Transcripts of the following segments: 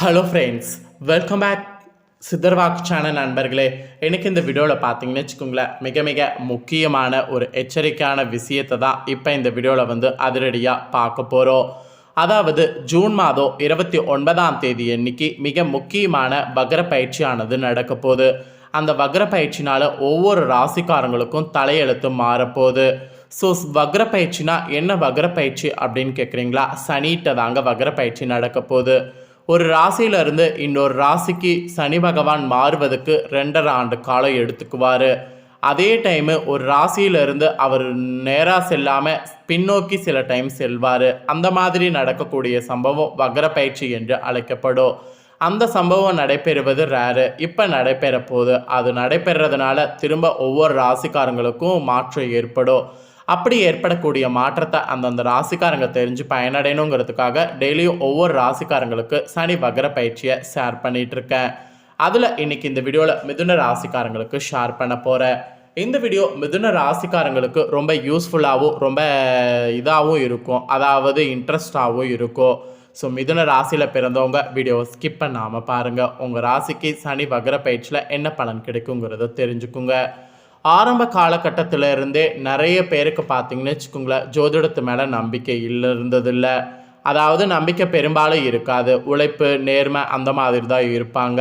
Hello friends welcome back சித்தர்வாக் channel நண்பர்களே எனக்கு இந்த வீடியோவில் பார்த்தீங்கன்னு வச்சுக்கோங்களேன் மிக மிக முக்கியமான ஒரு எச்சரிக்கையான விஷயத்தை தான் இப்போ இந்த வீடியோவில் வந்து அதிரடியாக பார்க்க போகிறோம் அதாவது ஜூன் மாதம் இருபத்தி ஒன்பதாம் தேதி அன்னைக்கு மிக முக்கியமான வக்ர பயிற்சியானது நடக்க போகுது. அந்த வக்ர பயிற்சினால் ஒவ்வொரு ராசிக்காரங்களுக்கும் தலையெழுத்து மாறப்போகுது. ஸோ வக்ர பயிற்சினா என்ன வக்ர பயிற்சி அப்படின்னு கேட்குறீங்களா சனிகிட்ட தாங்க வக்ர பயிற்சி நடக்க போகுது. ஒரு ராசியில இருந்து இன்னொரு ராசிக்கு சனி பகவான் மாறுவதற்கு ரெண்டரை ஆண்டு காலம் எடுத்துக்குவார். அதே டைமு ஒரு ராசியில இருந்து அவர் நேராக செல்லாமல் பின்னோக்கி சில டைம் செல்வார். அந்த மாதிரி நடக்கக்கூடிய சம்பவம் வக்ர பயிற்சி என்று அழைக்கப்படும். அந்த சம்பவம் நடைபெறுவது ரேரு இப்போ நடைபெற போகுது அது நடைபெறதுனால திரும்ப ஒவ்வொரு ராசிக்காரங்களுக்கும் மாற்றம் ஏற்படும். அப்படி ஏற்படக்கூடிய மாற்றத்தை அந்தந்த ராசிக்காரங்க தெரிஞ்சு பயனடையணுங்கிறதுக்காக டெய்லியும் ஒவ்வொரு ராசிக்காரங்களுக்கு சனி வகர பயிற்சியை ஷேர் பண்ணிட்டு இருக்கேன் அதில் இன்னைக்கு இந்த வீடியோவில் மிதுன ராசிக்காரங்களுக்கு ஷேர் பண்ண போகிறேன் இந்த வீடியோ மிதுன ராசிக்காரங்களுக்கு ரொம்ப யூஸ்ஃபுல்லாகவும் ரொம்ப இதாகவும் இருக்கும். அதாவது இன்ட்ரெஸ்டாகவும் இருக்கும். ஸோ மிதுன ராசியில் பிறந்தவங்க வீடியோவை ஸ்கிப் பண்ணாமல் பாருங்கள் உங்கள் ராசிக்கு சனி வகர பயிற்சியில் என்ன பலன் கிடைக்குங்கிறத தெரிஞ்சுக்குங்க. ஆரம்ப காலகட்டத்தில் இருந்தே நிறைய பேருக்கு பார்த்தீங்கன்னு வச்சுக்கோங்களேன் ஜோதிடத்து மேலே நம்பிக்கை இல்லை இருந்ததில்லை அதாவது நம்பிக்கை பெரும்பாலும் இருக்காது. உழைப்பு நேர்மை அந்த மாதிரி தான் இருப்பாங்க.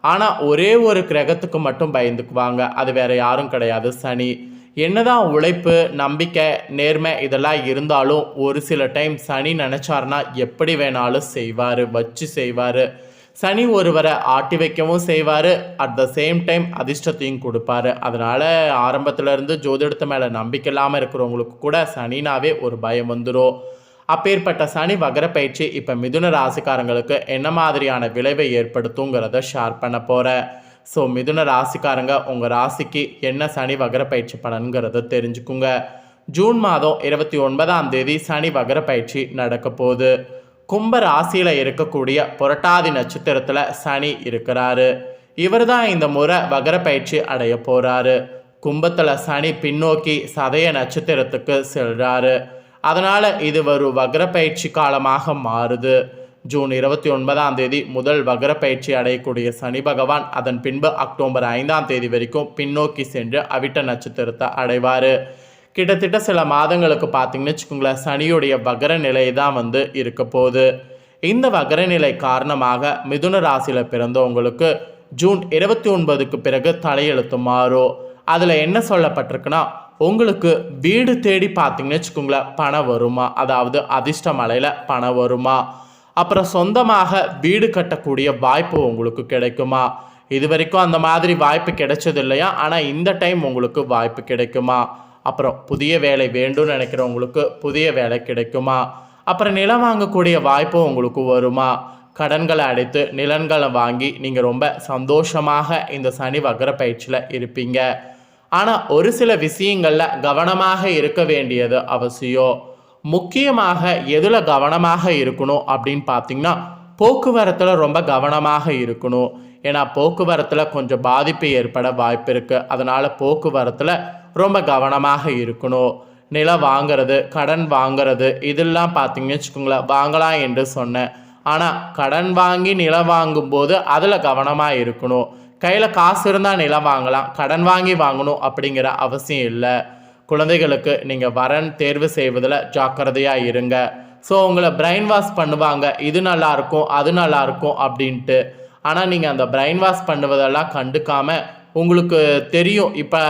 ஆனால் ஒரே ஒரு கிரகத்துக்கு மட்டும் பயந்துக்குவாங்க. அது வேறு யாரும் கிடையாது. சனி. என்னதான் உழைப்பு நம்பிக்கை நேர்மை இதெல்லாம் இருந்தாலும் ஒரு சில டைம் சனி நினச்சாருன்னா எப்படி வேணாலும் செய்வார் வச்சு செய்வார். சனி ஒருவரை ஆட்டி வைக்கவும் செய்வார். அட் த சேம் டைம் அதிர்ஷ்டத்தையும் கொடுப்பாரு. அதனால் ஆரம்பத்துலேருந்து ஜோதிடத்து மேலே நம்பிக்கை இல்லாமல் இருக்கிறவங்களுக்கு கூட சனினாவே ஒரு பயம் வந்துடும் அப்பேற்பட்ட சனி வகர பயிற்சி இப்போ மிதுன ராசிக்காரங்களுக்கு என்ன மாதிரியான விளைவை ஏற்படுத்துங்கிறத ஷேர் பண்ண போகிறேன் ஸோ மிதுன ராசிக்காரங்க உங்கள் ராசிக்கு என்ன சனி வகர பயிற்சி பலனுங்கிறத தெரிஞ்சுக்குங்க. ஜூன் மாதம் இருபத்தி ஒன்பதாம் தேதி சனி வகர பயிற்சி நடக்க போகுது. கும்ப ராசியில் இருக்கக்கூடிய புரட்டாதி நட்சத்திரத்தில் சனி இருக்கிறாரு. இவர் தான் இந்த முறை வகர பயிற்சி அடைய போகிறாரு கும்பத்தில் சனி பின்னோக்கி சதய நட்சத்திரத்துக்கு செல்கிறாரு அதனால் இது ஒரு வகர பயிற்சி காலமாக மாறுது. ஜூன் இருபத்தி ஒன்பதாம் தேதி முதல் வகர பயிற்சி அடையக்கூடிய சனி பகவான் அதன் பின்பு அக்டோபர் ஐந்தாம் தேதி வரைக்கும் பின்னோக்கி சென்று அவிட்ட நட்சத்திரத்தை அடைவார். கிட்டத்தட்ட சில மாதங்களுக்கு பார்த்தீங்கன்னு வச்சுக்கோங்களேன் சனியுடைய வகர நிலை தான் வந்து இருக்க போகுது. இந்த வகர நிலை காரணமாக மிதுன ராசியில் பிறந்தவங்களுக்கு ஜூன் இருபத்தி ஒன்பதுக்கு பிறகு தலையெழுத்து மாறும். அதில் என்ன சொல்லப்பட்டிருக்குன்னா உங்களுக்கு வீடு தேடி பார்த்தீங்கன்னு வச்சுக்கோங்களேன் பணம் வருமா? அதாவது அதிர்ஷ்ட மலையில் பணம் வருமா? அப்புறம் சொந்தமாக வீடு கட்டக்கூடிய வாய்ப்பு உங்களுக்கு கிடைக்குமா? இது வரைக்கும் அந்த மாதிரி வாய்ப்பு கிடைச்சது இல்லையா? ஆனால் இந்த டைம் உங்களுக்கு வாய்ப்பு கிடைக்குமா? அப்புறம் புதிய வேலை வேண்டும்னு நினைக்கிறவங்களுக்கு புதிய வேலை கிடைக்குமா? அப்புறம் நிலம் வாங்கக்கூடிய வாய்ப்பு உங்களுக்கு வருமா? கடன்களை அடைத்து நிலன்களை வாங்கி நீங்கள் ரொம்ப சந்தோஷமாக இந்த சனி வக்கர பயிற்சியில் இருப்பீங்க. ஆனால் ஒரு சில விஷயங்களில் கவனமாக இருக்க வேண்டியது அவசியம். முக்கியமாக எதில் கவனமாக இருக்கணும் அப்படின்னு பார்த்தீங்கன்னா போக்குவரத்தில் ரொம்ப கவனமாக இருக்கணும். ஏன்னா போக்குவரத்தில் கொஞ்சம் பாதிப்பு ஏற்பட வாய்ப்பு இருக்குது அதனால் போக்குவரத்தில் ரொம்ப கவனமாக இருக்கணும். நிலம் வாங்கிறது கடன் வாங்கிறது இதெல்லாம் பார்த்தீங்கன்னு வச்சுக்கோங்களேன் வாங்கலாம் என்று சொன்னேன். ஆனால் கடன் வாங்கி நிலம் வாங்கும்போது அதில் கவனமாக இருக்கணும். கையில் காசு இருந்தால் நிலம் வாங்கலாம் கடன் வாங்கி வாங்கணும் அப்படிங்கிற அவசியம் இல்லை. குழந்தைகளுக்கு நீங்கள் வரன் தேர்வு செய்வதில் ஜாக்கிரதையாக இருங்க. ஸோ உங்களை பிரெயின் வாஷ் பண்ணுவாங்க இது நல்லாயிருக்கும் அது நல்லாயிருக்கும் அப்படின்ட்டு. ஆனால் நீங்கள் அந்த பிரெயின் வாஷ் பண்ணுவதெல்லாம் கண்டுக்காமல் உங்களுக்கு தெரியும் இப்போ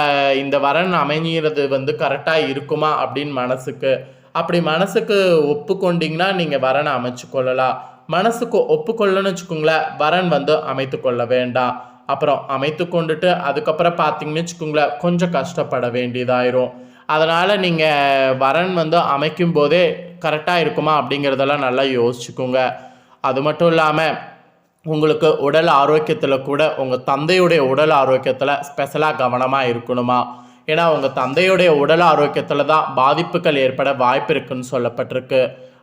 இந்த வரன் அமைஞ்சிறது வந்து கரெக்டாக இருக்குமா அப்படின்னு மனசுக்கு. அப்படி மனசுக்கு ஒப்புக்கொண்டிங்கன்னா நீங்கள் வரனை அமைச்சு கொள்ளலாம். மனசுக்கு ஒப்புக்கொள்ளன்னு வச்சுக்கோங்களேன் வரன் வந்து அமைத்து கொள்ள வேண்டாம். அப்புறம் அமைத்து கொண்டுட்டு அதுக்கப்புறம் பார்த்தீங்கன்னு வச்சுக்கோங்களேன் கொஞ்சம் கஷ்டப்பட வேண்டியதாயிரும். அதனால் நீங்கள் வரன் வந்து அமைக்கும் போதே கரெக்டாக இருக்குமா அப்படிங்கிறதெல்லாம் நல்லா யோசிச்சுக்கோங்க. அது மட்டும் இல்லாமல் உங்களுக்கு உடல் ஆரோக்கியத்தில் கூட உங்கள் தந்தையுடைய உடல் ஆரோக்கியத்தில் ஸ்பெஷலாக கவனமாக இருக்கணுமா? ஏன்னா உங்கள் தந்தையுடைய உடல் ஆரோக்கியத்தில் தான் பாதிப்புகள் ஏற்பட வாய்ப்பு இருக்குன்னு சொல்லப்பட்டிருக்கு.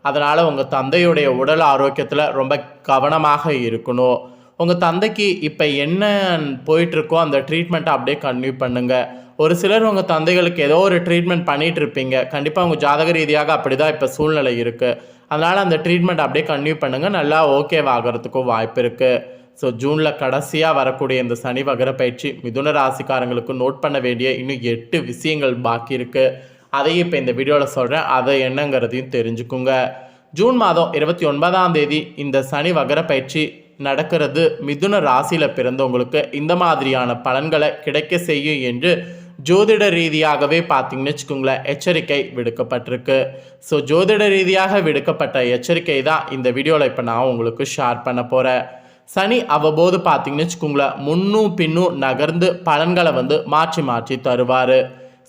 அதனால் உங்கள் தந்தையுடைய உடல் ஆரோக்கியத்தில் ரொம்ப கவனமாக இருக்கணும். உங்கள் தந்தைக்கு இப்போ என்ன போயிட்டுருக்கோ அந்த ட்ரீட்மெண்ட்டை அப்படியே கன்டினியூ பண்ணுங்கள் ஒரு சிலர் உங்கள் தந்தைகளுக்கு ஏதோ ஒரு ட்ரீட்மெண்ட் பண்ணிகிட்டு இருப்பீங்க கண்டிப்பாக உங்கள் ஜாதக ரீதியாக அப்படி தான் இப்போ சூழ்நிலை இருக்குது அதனால் அந்த ட்ரீட்மெண்ட் அப்படியே கன்டினியூ பண்ணுங்கள் நல்லா ஓகேவாகிறதுக்கும் வாய்ப்பு இருக்குது ஸோ ஜூனில் கடைசியாக வரக்கூடிய இந்த சனி வகர பயிற்சி மிதுன ராசிக்காரங்களுக்கு நோட் பண்ண வேண்டிய இன்னும் எட்டு விஷயங்கள் பாக்கி இருக்குது அதையும் இப்போ இந்த வீடியோவில் சொல்கிறேன் அதை என்னங்கிறதையும் தெரிஞ்சுக்குங்க. ஜூன் மாதம் இருபத்தி ஒன்பதாம் தேதி இந்த சனி வகர பயிற்சி நடக்கிறது. மிதுன ராசியில் பிறந்தவங்களுக்கு இந்த மாதிரியான பலன்களை கிடைக்க செய்யும் என்று ஜோதிட ரீதியாகவே பார்த்தீங்கன்னு வச்சுக்கோங்களேன் எச்சரிக்கை விடுக்கப்பட்டிருக்கு. ஸோ ஜோதிட ரீதியாக விடுக்கப்பட்ட எச்சரிக்கை தான் இந்த வீடியோவில் இப்போ நான் உங்களுக்கு ஷேர் பண்ண போகிறேன் சனி அவ்வப்போது பார்த்தீங்கன்னு வச்சுக்கோங்களேன் முன்னும் பின்னும் நகர்ந்து பலன்களை வந்து மாற்றி மாற்றி தருவார்.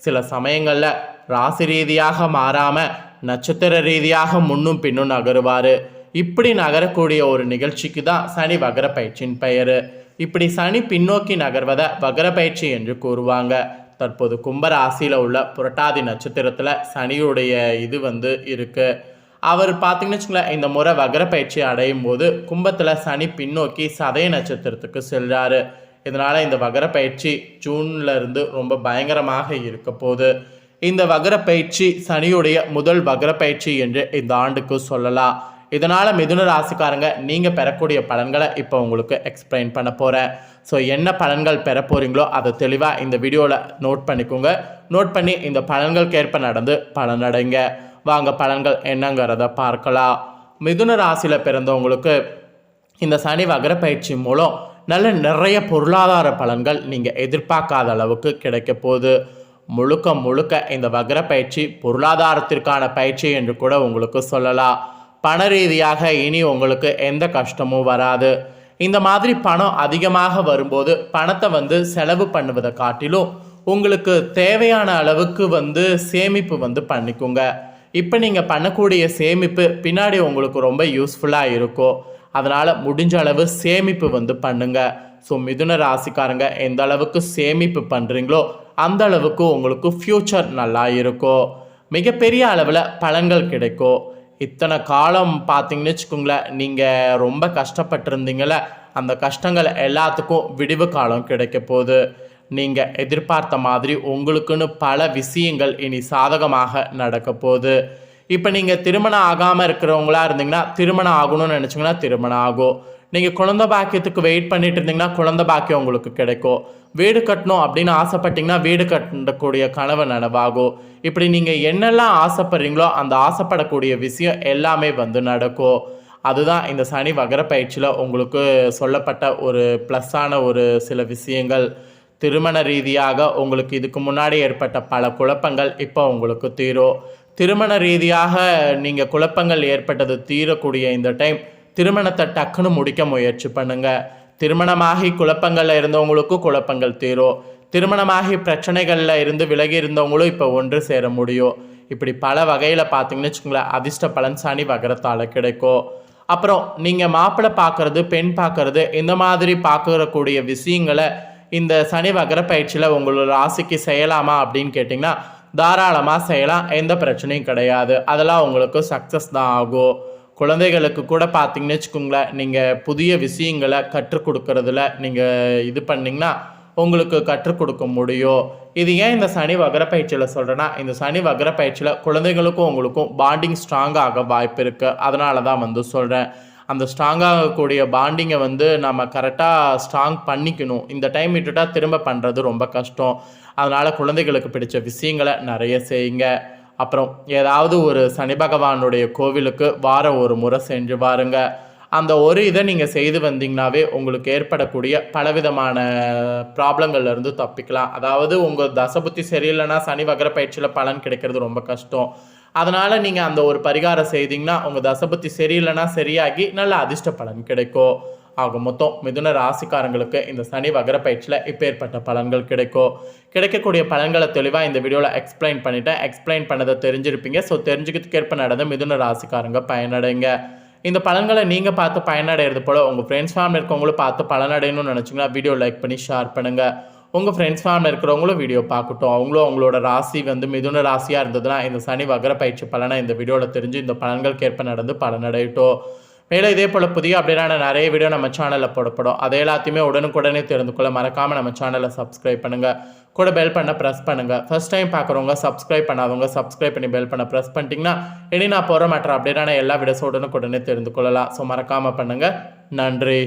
சில சமயங்களில் ராசி ரீதியாக மாறாமல் நட்சத்திர ரீதியாக முன்னும் பின்னும் நகருவார். இப்படி நகரக்கூடிய ஒரு நிகழ்ச்சிக்கு தான் சனி வகர பயிற்சியின் பெயர். இப்படி சனி பின்னோக்கி நகர்வதை வகர பயிற்சி என்று கூறுவாங்க. தற்போது கும்பராசியில் உள்ள புரட்டாதி நட்சத்திரத்தில் சனியுடைய இது வந்து இருக்குது அவர் பார்த்தீங்கன்னு வச்சுங்களேன் இந்த முறை வகர பயிற்சி அடையும் போது கும்பத்தில் சனி பின்னோக்கி சதய நட்சத்திரத்துக்கு செல்கிறாரு இதனால் இந்த வகர பயிற்சி ஜூன்ல இருந்து ரொம்ப பயங்கரமாக இருக்க போகுது. இந்த வகர பயிற்சி சனியுடைய முதல் வகர பயிற்சி என்று இந்த ஆண்டுக்கு சொல்லலாம். இதனால் மிதுன ராசிக்காரங்க நீங்கள் பெறக்கூடிய பலன்களை இப்போ உங்களுக்கு எக்ஸ்பிளைன் பண்ண போகிறேன் ஸோ என்ன பலன்கள் பெற போகிறீங்களோ அதை தெளிவாக இந்த வீடியோவில் நோட் பண்ணிக்கோங்க. நோட் பண்ணி இந்த பலன்களுக்கு ஏற்ப நடந்து பலனடைங்க. வாங்க பலன்கள் என்னங்கிறத பார்க்கலாம். மிதுன ராசியில் பிறந்தவங்களுக்கு இந்த சனி வகர பயிற்சி மூலம் நல்ல நிறைய பொருளாதார பலன்கள் நீங்கள் எதிர்பார்க்காத அளவுக்கு கிடைக்க போகுது. முழுக்க முழுக்க இந்த வகர பயிற்சி பொருளாதாரத்திற்கான பயிற்சி என்று கூட உங்களுக்கு சொல்லலாம். பண ரீதியாக இனி உங்களுக்கு எந்த கஷ்டமும் வராது. இந்த மாதிரி பணம் அதிகமாக வரும்போது பணத்தை வந்து செலவு பண்ணுவதை காட்டிலும் உங்களுக்கு தேவையான அளவுக்கு வந்து சேமிப்பு வந்து பண்ணிக்கோங்க. இப்போ நீங்கள் பண்ணக்கூடிய சேமிப்பு பின்னாடி உங்களுக்கு ரொம்ப யூஸ்ஃபுல்லாக இருக்கும். அதனால் முடிஞ்ச அளவு சேமிப்பு வந்து பண்ணுங்க. ஸோ மிதுன ராசிக்காரங்க எந்த அளவுக்கு சேமிப்பு பண்ணுறீங்களோ அந்த அளவுக்கு உங்களுக்கு ஃப்யூச்சர் நல்லா இருக்கும். மிகப்பெரிய அளவில் பலன்கள் கிடைக்கும். இத்தனை காலம் பார்த்தீங்கன்னு வச்சுக்கோங்களேன் நீங்கள் ரொம்ப கஷ்டப்பட்டிருந்தீங்கள அந்த கஷ்டங்கள் எல்லாத்துக்கும் விடிவு காலம் கிடைக்க போகுது. நீங்கள் எதிர்பார்த்த மாதிரி உங்களுக்குன்னு பல விஷயங்கள் இனி சாதகமாக நடக்க போகுது. இப்போ நீங்கள் திருமணம் ஆகாமல் இருக்கிறவங்களா இருந்தீங்கன்னா திருமணம் ஆகணும்னு நினச்சிங்கன்னா திருமணம் ஆகும். நீங்கள் குழந்தை பாக்கியத்துக்கு வெயிட் பண்ணிட்டு இருந்தீங்கன்னா குழந்தை பாக்கியம் உங்களுக்கு கிடைக்கும். வீடு கட்டணும் அப்படின்னு ஆசைப்பட்டீங்கன்னா வீடு கட்டக்கூடிய கனவு நனவாகும். இப்படி நீங்கள் என்னெல்லாம் ஆசைப்படுறீங்களோ அந்த ஆசைப்படக்கூடிய விஷயம் எல்லாமே வந்து நடக்கும். அதுதான் இந்த சனி வகர பயிற்சியில் உங்களுக்கு சொல்லப்பட்ட ஒரு ப்ளஸ்ஸான ஒரு சில விஷயங்கள். திருமண ரீதியாக உங்களுக்கு இதுக்கு முன்னாடி ஏற்பட்ட பல குழப்பங்கள் இப்போ உங்களுக்கு தீரும். திருமண ரீதியாக நீங்கள் குழப்பங்கள் ஏற்பட்டது தீரக்கூடிய இந்த டைம் திருமணத்தை டக்குன்னு முடிக்க முயற்சி பண்ணுங்க. திருமணமாகி குழப்பங்களில் இருந்தவங்களுக்கும் குழப்பங்கள் தீரும். திருமணமாகி பிரச்சனைகளில் இருந்து விலகி இருந்தவங்களும் இப்போ ஒன்று சேர முடியும். இப்படி பல வகையில் பார்த்தீங்கன்னு வச்சுக்கோங்களேன் அதிர்ஷ்ட பலன் சனி வகரத்தால் கிடைக்கும். அப்புறம் நீங்கள் மாப்பிள்ளை பார்க்குறது பெண் பார்க்குறது இந்த மாதிரி பார்க்கக்கூடிய விஷயங்களை இந்த சனி வகர பயிற்சியில் உங்களோட ராசிக்கு செய்யலாமா அப்படின்னு கேட்டிங்கன்னா தாராளமாக செய்யலாம். எந்த பிரச்சனையும் கிடையாது. அதெல்லாம் உங்களுக்கு சக்ஸஸ் தான் ஆகும். குழந்தைகளுக்கு கூட பார்த்தீங்கன்னு வச்சுக்கோங்களேன் நீங்கள் புதிய விஷயங்களை கற்றுக் கொடுக்கறதுல நீங்கள் இது பண்ணிங்கன்னா உங்களுக்கு கற்றுக் கொடுக்க முடியும். இது ஏன் இந்த சனி வகர பயிற்சியில் சொல்கிறேன்னா இந்த சனி வகர பயிற்சியில் குழந்தைகளுக்கும் உங்களுக்கும் பாண்டிங் ஸ்ட்ராங்காக வாய்ப்பு இருக்குது அதனால தான் வந்து சொல்கிறேன் அந்த ஸ்ட்ராங்காகக்கூடிய பாண்டிங்கை வந்து நம்ம கரெக்டாக ஸ்ட்ராங் பண்ணிக்கணும். இந்த டைம் விட்டுட்டா திரும்ப பண்ணுறது ரொம்ப கஷ்டம். அதனால் குழந்தைகளுக்கு பிடிச்ச விஷயங்களை நிறைய செய்யுங்க. அப்புறம் ஏதாவது ஒரு சனி பகவானுடைய கோவிலுக்கு வாரம் ஒரு முறை சென்று பாருங்க அந்த ஒரு இதை நீங்கள் செய்து வந்தீங்கனாவே உங்களுக்கு ஏற்படக்கூடிய பலவிதமான ப்ராப்ளங்கள்லேருந்து தப்பிக்கலாம். அதாவது உங்கள் தசபுத்தி சரியில்லைன்னா சனி வகர பயிற்சியில் பலன் கிடைக்கிறது ரொம்ப கஷ்டம். அதனால் நீங்கள் அந்த ஒரு பரிகாரம் செய்தீங்கன்னா உங்கள் தசபுத்தி சரியில்லைன்னா சரியாகி நல்ல அதிர்ஷ்ட பலன் கிடைக்கும். ஆக மொத்தம் மிதுன ராசிக்காரங்களுக்கு இந்த சனி வகர பயிற்சியில் இப்பேற்பட்ட பலன்கள் கிடைக்கும். கிடைக்கக்கூடிய பலன்களை தெளிவாக இந்த வீடியோவில் எக்ஸ்பிளைன் பண்ணிவிட்டேன் எக்ஸ்பிளைன் பண்ணதை தெரிஞ்சிருப்பீங்க. ஸோ தெரிஞ்சுக்கிறதுக்கேற்ப நடந்த மிதுன ராசிக்காரங்க பயனடைங்க. இந்த பலன்களை நீங்கள் பார்த்து பயனடைகிறது போல் உங்கள் ஃப்ரெண்ட்ஸ் ஃபேமிலி இருக்கவங்களும் பார்த்து பலனடையணும்னு நினச்சிங்கன்னா வீடியோ லைக் பண்ணி ஷேர் பண்ணுங்கள் உங்கள் ஃப்ரெண்ட்ஸ் ஃபேமிலி இருக்கிறவங்களும் வீடியோ பார்க்கட்டும். அவங்களும் அவங்களோட ராசி வந்து மிதுன ராசியாக இருந்ததுன்னா இந்த சனி வகர பயிற்சி பலனை இந்த வீடியோவில் தெரிஞ்சு இந்த பலன்களுக்கு ஏற்ப நடந்து பலனடையட்டும். மேலும் இதே போல் புதிய அப்டேட்டான நிறைய வீடியோ நம்ம சேனலில் போடப்படும். அதை எல்லாத்தையுமே உடனுக்குடனே தெரிந்து கொள்ள மறக்காமல் நம்ம சேனலை சப்ஸ்கிரைப் பண்ணுங்கள் கூட பெல் பண்ண ப்ரெஸ் பண்ணுங்கள் ஃபர்ஸ்ட் டைம் பார்க்குறவங்க சப்ஸ்கிரைப் பண்ணாதவங்க சப்ஸ்கிரைப் பண்ணி பெல் பண்ண ப்ரெஸ் பண்ணிட்டீங்கன்னா இனி நான் போகிற மற்ற அப்டேட்டான எல்லா வீடியோஸோடனுக்குடனே தெரிந்து கொள்ளலாம். ஸோ மறக்காமல் பண்ணுங்கள் நன்றி.